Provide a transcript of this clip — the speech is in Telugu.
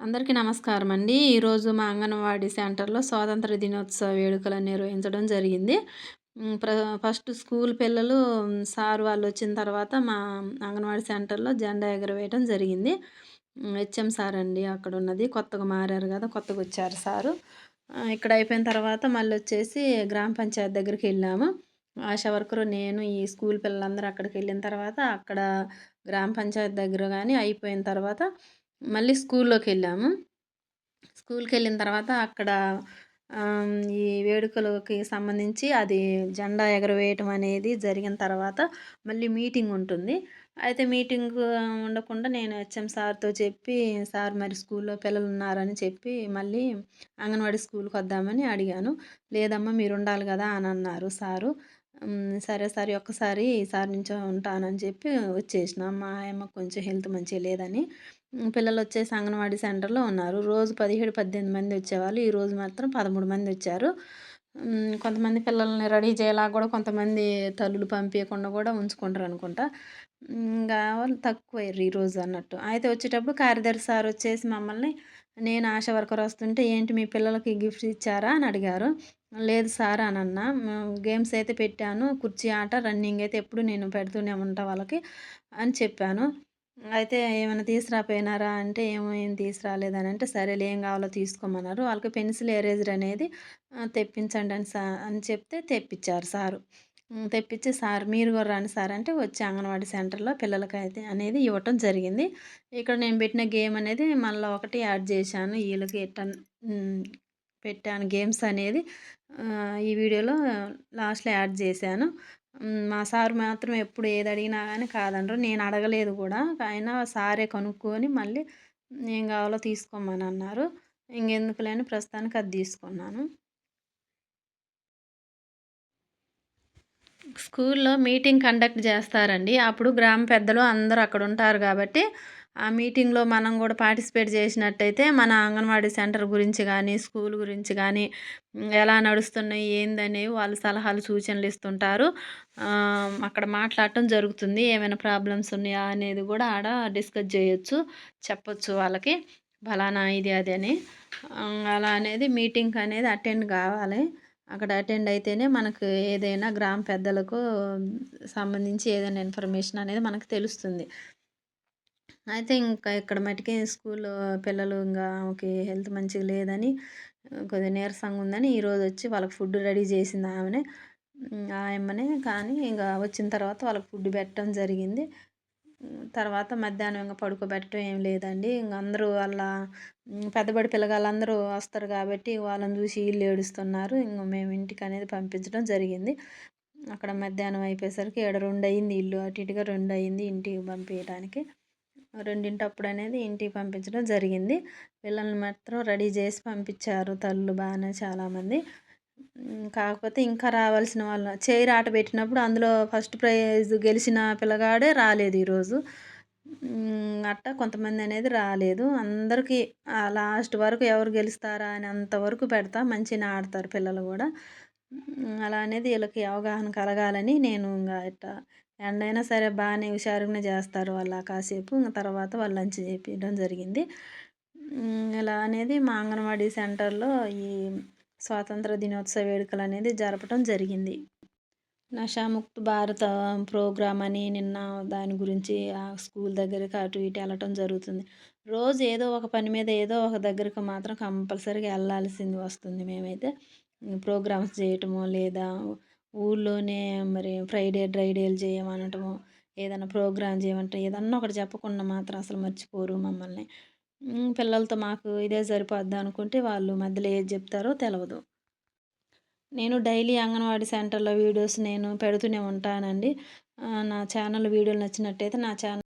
అందరికీ నమస్కారం అండి ఈరోజు మా అంగన్వాడీ సెంటర్లో స్వాతంత్ర దినోత్సవ వేడుకలు నిర్వహించడం జరిగింది. ప్ర ఫస్ట్ స్కూల్ పిల్లలు సార్ వాళ్ళు వచ్చిన తర్వాత మా అంగన్వాడీ సెంటర్లో జెండా ఎగరవేయడం జరిగింది. హెచ్ఎం సార్ అండి అక్కడ ఉన్నది. కొత్తగా మారారు కదా కొత్తగా వచ్చారు సారు. ఇక్కడ అయిపోయిన తర్వాత మళ్ళీ వచ్చేసి గ్రామ పంచాయతీ దగ్గరికి వెళ్ళాము. ఆశా వర్కరు నేను ఈ స్కూల్ పిల్లలందరూ అక్కడికి వెళ్ళిన తర్వాత అక్కడ గ్రామ పంచాయతీ దగ్గర కానీ అయిపోయిన తర్వాత మళ్ళీ స్కూల్లోకి వెళ్ళాము. స్కూల్కి వెళ్ళిన తర్వాత అక్కడ ఈ వేడుకలకి సంబంధించి అది జెండా ఎగరవేయటం అనేది జరిగిన తర్వాత మళ్ళీ మీటింగ్ ఉంటుంది. అయితే మీటింగ్ ఉండకుండా నేను హెచ్ఎం సార్తో చెప్పి సార్ మరి స్కూల్లో పిల్లలు ఉన్నారని చెప్పి మళ్ళీ అంగన్వాడీ స్కూల్కి వద్దామని అడిగాను. లేదమ్మా మీరు ఉండాలి కదా అని అన్నారు సారు. సరే సరే ఒక్కసారి సార్ నుంచి ఉంటానని చెప్పి వచ్చేసిన. మా ఆయమ్మ కొంచెం హెల్త్ మంచిగా లేదని. పిల్లలు వచ్చేసి అంగన్వాడీ సెంటర్లో ఉన్నారు. రోజు పదిహేడు పద్దెనిమిది మంది వచ్చేవాళ్ళు. ఈరోజు మాత్రం పదమూడు మంది వచ్చారు. కొంతమంది పిల్లల్ని రెడీ చేయాలా కూడా కొంతమంది తల్లులు పంపించకుండా కూడా ఉంచుకుంటారు అనుకుంటా. ఇంకా వాళ్ళు తక్కువ ఈరోజు అన్నట్టు. అయితే వచ్చేటప్పుడు కార్యదర్శి సార్ వచ్చేసి మమ్మల్ని నేను ఆశా వర్కర్ వస్తుంటే ఏంటి మీ పిల్లలకి గిఫ్ట్స్ ఇచ్చారా? అని అడిగారు. లేదు సార్ అని అన్న గేమ్స్ అయితే పెట్టాను. కుర్చీ ఆట రన్నింగ్ అయితే ఎప్పుడు నేను పెడుతూనే ఉంటా వాళ్ళకి అని చెప్పాను. అయితే ఏమైనా తీసుకురాపోయినారా అంటే ఏమో ఏం తీసుకురాలేదని అంటే సరేలే ఏం కావాలో తీసుకోమన్నారు. వాళ్ళకి పెన్సిల్ ఎరేజర్ అనేది తెప్పించండి అని సా అని చెప్తే తెప్పించారు సారు. తెప్పించి సార్ మీరు కూడా రాని సార్ అంటే వచ్చి అంగన్వాడీ సెంటర్లో పిల్లలకి అయితే అనేది ఇవ్వటం జరిగింది. ఇక్కడ నేను పెట్టిన గేమ్ అనేది మళ్ళీ ఒకటి యాడ్ చేశాను. వీళ్ళకి ఎట్ట పెట్టాను గేమ్స్ అనేది. ఈ వీడియోలో లాస్ట్లో యాడ్ చేశాను. మా సార్ మాత్రం ఎప్పుడు ఏది అడిగినా కానీ కాదనరు. నేను అడగలేదు కూడా. అయినా సారే కనుక్కొని మళ్ళీ ఏం కావాలో తీసుకోమని అన్నారు. ఇంకెందుకులేని ప్రస్తుతానికి అది తీసుకున్నాను. స్కూల్లో మీటింగ్ కండక్ట్ చేస్తారండి. అప్పుడు గ్రామ పెద్దలు అందరూ అక్కడ ఉంటారు కాబట్టి ఆ మీటింగ్లో మనం కూడా పార్టిసిపేట్ చేసినట్టయితే మన అంగన్వాడీ సెంటర్ గురించి కానీ స్కూల్ గురించి కానీ ఎలా నడుస్తున్నాయి ఏందనేవి వాళ్ళు సలహాలు సూచనలు ఇస్తుంటారు. అక్కడ మాట్లాడటం జరుగుతుంది. ఏమైనా ప్రాబ్లమ్స్ ఉన్నాయా అనేది కూడా ఆడ డిస్కస్ చేయొచ్చు చెప్పొచ్చు వాళ్ళకి. ఫలానా ఇది అది అని. అలా అనేది మీటింగ్ అనేది అటెండ్ కావాలి. అక్కడ అటెండ్ అయితేనే మనకు ఏదైనా గ్రామ పెద్దలకు సంబంధించి ఏదైనా ఇన్ఫర్మేషన్ అనేది మనకు తెలుస్తుంది. అయితే ఇంకా ఇక్కడ మటుకి స్కూల్లో పిల్లలు ఇంకా ఆమెకి హెల్త్ మంచిగా లేదని కొద్దిగా నీరసంగా ఉందని ఈరోజు వచ్చి వాళ్ళకి ఫుడ్ రెడీ చేసింది ఆమెనే. ఆయమ్మనే కానీ ఇంకా వచ్చిన తర్వాత వాళ్ళకి ఫుడ్ పెట్టడం జరిగింది. తర్వాత మధ్యాహ్నం ఇంకా పడుకోబెట్టడం ఏం లేదండి. ఇంక అందరూ వాళ్ళ పెద్దబడి పిల్లగాళ్ళందరూ వస్తారు కాబట్టి వాళ్ళని చూసి వీళ్ళు ఏడుస్తున్నారు. ఇంక మేము ఇంటికి అనేది పంపించడం జరిగింది. అక్కడ మధ్యాహ్నం అయిపోయేసరికి ఏడు రెండు అయింది ఇల్లు. అటు ఇటుగా రెండు అయింది ఇంటికి పంపించడానికి రెండింటప్పుడు అనేది ఇంటికి పంపించడం జరిగింది. పిల్లల్ని మాత్రం రెడీ చేసి పంపించారు తల్లు బాగానే చాలామంది. కాకపోతే ఇంకా రావాల్సిన వాళ్ళు చైర్ ఆట పెట్టినప్పుడు అందులో ఫస్ట్ ప్రైజ్ గెలిచిన పిల్లగాడే రాలేదు ఈరోజు. అట్టా కొంతమంది అనేది రాలేదు. అందరికీ లాస్ట్ వరకు ఎవరు గెలుస్తారా అని అంతవరకు పెడతా మంచిగా ఆడతారు పిల్లలు కూడా. అలా అనేది వీళ్ళకి అవగాహన కలగాలని నేను ఇంకా ఇట్లా ఎండైనా సరే బాగానే హుషారుగానే చేస్తారు వాళ్ళు కాసేపు. ఇంకా తర్వాత వాళ్ళు లంచ్ చేపించడం జరిగింది. ఇలా అనేది మా అంగన్వాడీ సెంటర్లో ఈ స్వాతంత్ర దినోత్సవ వేడుకలు అనేది జరపడం జరిగింది. నషాముక్త భారత ప్రోగ్రామ్ అని నిన్న దాని గురించి ఆ స్కూల్ దగ్గరికి అటు ఇటు వెళ్ళటం జరుగుతుంది. రోజు ఏదో ఒక పని మీద ఏదో ఒక దగ్గరికి మాత్రం కంపల్సరీగా వెళ్ళాల్సింది వస్తుంది మేమైతే. ప్రోగ్రామ్స్ చేయటమో లేదా ఊళ్ళోనే మరి ఫ్రైడే డ్రైడేలు చేయమనటము ఏదైనా ప్రోగ్రామ్ చేయమంటే ఏదన్నా ఒకటి చెప్పకుండా మాత్రం అసలు మర్చిపోరు మమ్మల్ని. పిల్లలతో మాకు ఇదే సరిపోద్ది అనుకుంటే వాళ్ళు మధ్యలో ఏది చెప్తారో తెలియదు నేను డైలీ అంగన్వాడీ సెంటర్లో వీడియోస్ నేను పెడుతూనే ఉంటానండి. నా ఛానల్ వీడియోలు నచ్చినట్టయితే నా ఛానల్